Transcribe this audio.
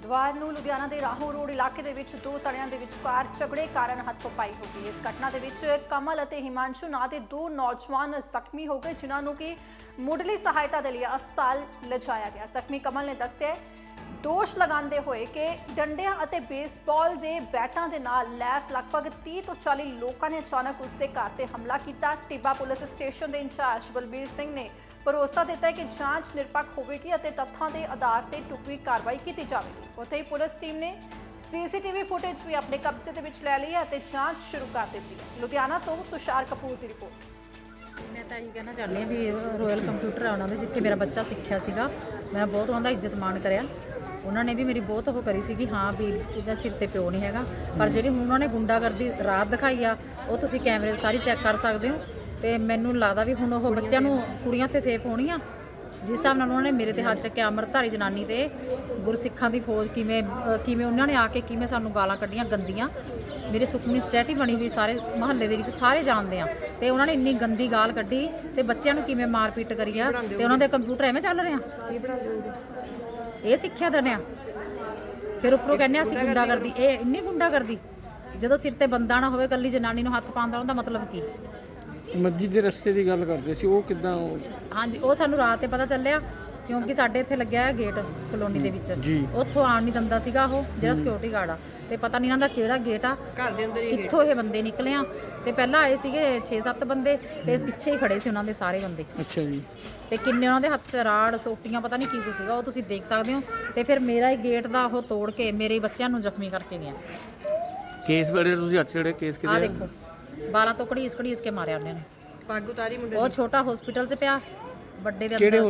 ਬੁੱਧਵਾਰ ਨੂੰ ਲੁਧਿਆਣਾ ਦੇ ਰਾਹੋਂ ਰੋਡ ਇਲਾਕੇ ਦੇ ਵਿੱਚ ਦੋ ਧੜਿਆਂ ਦੇ ਵਿਚਕਾਰ ਝਗੜੇ ਕਾਰਨ ਹੱਥੋਂ-ਪਾਈ ਹੋ ਗਈ। ਇਸ ਘਟਨਾ ਦੇ ਵਿੱਚ ਕਮਲ ਅਤੇ ਹਿਮਾਂਸ਼ੂ ਨਾਂ ਦੇ ਦੋ ਨੌਜਵਾਨ ਜ਼ਖਮੀ ਹੋ ਗਏ, ਜਿਨ੍ਹਾਂ ਨੂੰ ਕਿ ਮੁੱਢਲੀ ਸਹਾਇਤਾ ਦੇ ਲਈ ਹਸਪਤਾਲ ਲਿਜਾਇਆ ਗਿਆ। ਜ਼ਖਮੀ ਕਮਲ ਨੇ ਦੱਸਿਆ ਦੋਸ਼ ਲਗਾਉਂਦੇ ਹੋਏ ਕਿ ਡੰਡਿਆਂ ਅਤੇ ਬੇਸਬਾਲ ਦੇ ਬੈਟਾਂ ਦੇ ਨਾਲ ਲੈਸ ਲਗਭਗ 30 ਤੋਂ 40 ਲੋਕਾਂ ਨੇ ਅਚਾਨਕ ਉਸ ਦੇ ਘਰ ਤੇ ਹਮਲਾ ਕੀਤਾ। ਟਿੱਬਾ ਪੁਲਿਸ ਸਟੇਸ਼ਨ ਦੇ ਇੰਚਾਰਜ ਬਲਬੀਰ ਸਿੰਘ ਨੇ ਭਰੋਸਾ ਦਿੱਤਾ ਹੈ ਕਿ ਜਾਂਚ ਨਿਰਪੱਖ ਹੋਵੇਗੀ ਅਤੇ ਤੱਥਾਂ ਦੇ ਆਧਾਰ ਤੇ ਟੁਕਵੀ ਕਾਰਵਾਈ ਕੀਤੀ ਜਾਵੇਗੀ। ਉੱਥੇ ਹੀ ਪੁਲਿਸ ਟੀਮ ਨੇ ਸੀਸੀਟੀਵੀ ਫੁਟੇਜ ਵੀ ਆਪਣੇ ਕਬਜ਼ੇ ਦੇ ਵਿੱਚ ਲੈ ਲਈ ਹੈ ਅਤੇ ਜਾਂਚ ਸ਼ੁਰੂ ਕਰ ਦਿੱਤੀ ਹੈ। ਲੁਧਿਆਣਾ ਤੋਂ ਤੁਸ਼ਾਰ ਕਪੂਰ ਦੀ ਰਿਪੋਰਟ। ਮੈਂ ਤਾਂ ਇਹੀ ਕਹਿਣਾ ਚਾਹੁੰਦੀ ਹਾਂ ਵੀ ਰਾਇਲ ਕੰਪਿਊਟਰ ਆ ਉਹਨਾਂ ਦੇ, ਜਿੱਥੇ ਮੇਰਾ ਬੱਚਾ ਸਿੱਖਿਆ ਸੀਗਾ। ਮੈਂ ਬਹੁਤ ਉਹਨਾਂ ਦਾ ਇੱਜ਼ਤ ਮਾਣ ਕਰਿਆ। ਉਹਨਾਂ ਨੇ ਵੀ ਮੇਰੀ ਬਹੁਤ ਉਹ ਕਰੀ ਸੀ ਕਿ ਹਾਂ ਵੀ ਇਹਦਾ ਸਿਰ ਤੇ ਪਿਓ ਨਹੀਂ ਹੈਗਾ ਪਰ ਜਿਹੜੀ ਹੁਣ ਉਹਨਾਂ ਨੇ ਗੁੰਡਾਗਰਦੀ ਰਾਤ ਦਿਖਾਈ ਆ ਉਹ ਤੁਸੀਂ ਕੈਮਰੇ ਸਾਰੀ ਚੈੱਕ ਕਰ ਸਕਦੇ ਹੋ ਤੇ ਮੈਨੂੰ ਲੱਗਦਾ ਵੀ ਹੁਣ ਉਹ ਬੱਚਿਆਂ ਨੂੰ ਕੁੜੀਆਂ ਤੇ ਸੇਫ ਹੋਣੀਆਂ। ਜਿਸ ਹਿਸਾਬ ਨਾਲ ਉਹਨਾਂ ਨੇ ਮੇਰੇ ਤੇ ਹੱਥ ਚੱਕਿਆ ਅੰਮ੍ਰਿਤਧਾਰੀ ਜਨਾਨੀ ਤੇ ਗੁਰਸਿੱਖਾਂ ਦੀ ਫੌਜ ਕਿਵੇਂ ਅ, ਕਿਵੇਂ ਉਹਨਾਂ ਨੇ ਆ ਕੇ ਕਿਵੇਂ ਸਾਨੂੰ ਗਾਲਾਂ ਕੱਢੀਆਂ ਗੰਦੀਆਂ। ਮੇਰੇ ਸੁਖਮਨੀ ਸਟੈਟੀ ਬਣੀ ਹੋਈ ਸਾਰੇ ਮਹੱਲੇ ਦੇ ਵਿੱਚ ਸਾਰੇ ਜਾਣਦੇ ਆ। ਤੇ ਉਹਨਾਂ ਨੇ ਇੰਨੀ ਗੰਦੀ ਗਾਲ ਕੱਢੀ ਤੇ ਬੱਚਿਆਂ ਨੂੰ ਕਿਵੇਂ ਮਾਰਪੀਟ ਕਰੀ ਆ? ਤੇ ਉਹਨਾਂ ਦੇ ਕੰਪਿਊਟਰ ਐਵੇਂ ਚੱਲ ਰਿਹਾ ਇਹ ਸਿੱਖਿਆ ਦਿੰਦੇ ਆ। ਫਿਰ ਉੱਪਰੋਂ ਕਹਿੰਦੇ ਆ ਅਸੀਂ ਗੁੰਡਾ ਕਰਦੀ ਇਹ ਇੰਨੀ ਗੁੰਡਾ ਕਰਦੀ ਜਦੋਂ ਸਿਰ ਤੇ ਬੰਦਾ ਨਾ ਹੋਵੇ ਕੱਲੀ ਜਨਾਨੀ ਨੂੰ ਹੱਥ ਪਾਉਂਦਾ ਉਹਦਾ ਮਤਲਬ ਕੀ? ਮਸਜਿਦ ਦੇ ਰਸਤੇ ਦੀ ਗੱਲ ਕਰਦੇ ਸੀ ਉਹ ਕਿਦਾਂ ਹਾਂਜੀ ਉਹ ਸਾਨੂੰ ਰਾਤ ਤੇ ਪਤਾ ਚੱਲਿਆ ਕਿਉਂਕਿ ਸਾਡੇ ਇੱਥੇ ਲੱਗਿਆ ਹੈ ਗੇਟ ਕਲੋਨੀ ਦੇ ਵਿੱਚ। ਜੀ। ਉੱਥੋਂ ਆਣ ਨਹੀਂ ਦਿੰਦਾ ਸੀਗਾ ਉਹ ਜਿਹੜਾ ਸਿਕਿਉਰਿਟੀ ਗਾਰਡ ਆ। ਤੇ ਪਤਾ ਨਹੀਂ ਇਹਨਾਂ ਦਾ ਕਿਹੜਾ ਗੇਟ ਆ ਘਰ ਦੇ ਅੰਦਰ ਹੀ ਕਿੱਥੋਂ ਇਹ ਬੰਦੇ ਨਿਕਲੇ ਆ। ਤੇ ਪਹਿਲਾਂ ਆਏ ਸੀਗੇ 6-7 ਬੰਦੇ ਤੇ ਪਿੱਛੇ ਹੀ ਖੜੇ ਸੀ ਉਹਨਾਂ ਦੇ ਸਾਰੇ ਬੰਦੇ। ਅੱਛਾ ਜੀ। ਤੇ ਕਿੰਨੇ ਉਹਨਾਂ ਦੇ ਹੱਥ 'ਚ ਰਾੜ ਸੋਟੀਆਂ ਪਤਾ ਨਹੀਂ ਕੀ ਕੁਛ ਸੀਗਾ ਉਹ ਤੁਸੀਂ ਦੇਖ ਸਕਦੇ ਹੋ। ਤੇ ਫਿਰ ਮੇਰਾ ਹੀ ਗੇਟ ਦਾ ਉਹ ਤੋੜ ਕੇ ਮੇਰੇ ਬੱਚਿਆਂ ਨੂੰ ਜ਼ਖਮੀ ਕਰਕੇ ਗਿਆ। ਕੇਸ ਬੜੇ ਤੁਸੀਂ ਹੱਥ ਜਿਹੜੇ ਕੇਸ ਆ? ਦੇਖੋ। ਬਾਲਾਂ ਤੋਂ ਘੜੀਸ ਘੜੀਸ ਕੇ ਮਾਰਿਆ ਉਹਨੇ ਨੇ। ਪੱਗ ਉਤਾਰੀ ਮੁੰਡੇ ਉਹ ਛੋਟਾ ਹਸਪੀਟਲ 'ਚ ਪਿਆ ਵੱਡੇ ਦੇ ਕਿਹੜੇ ਅੰਦਰ।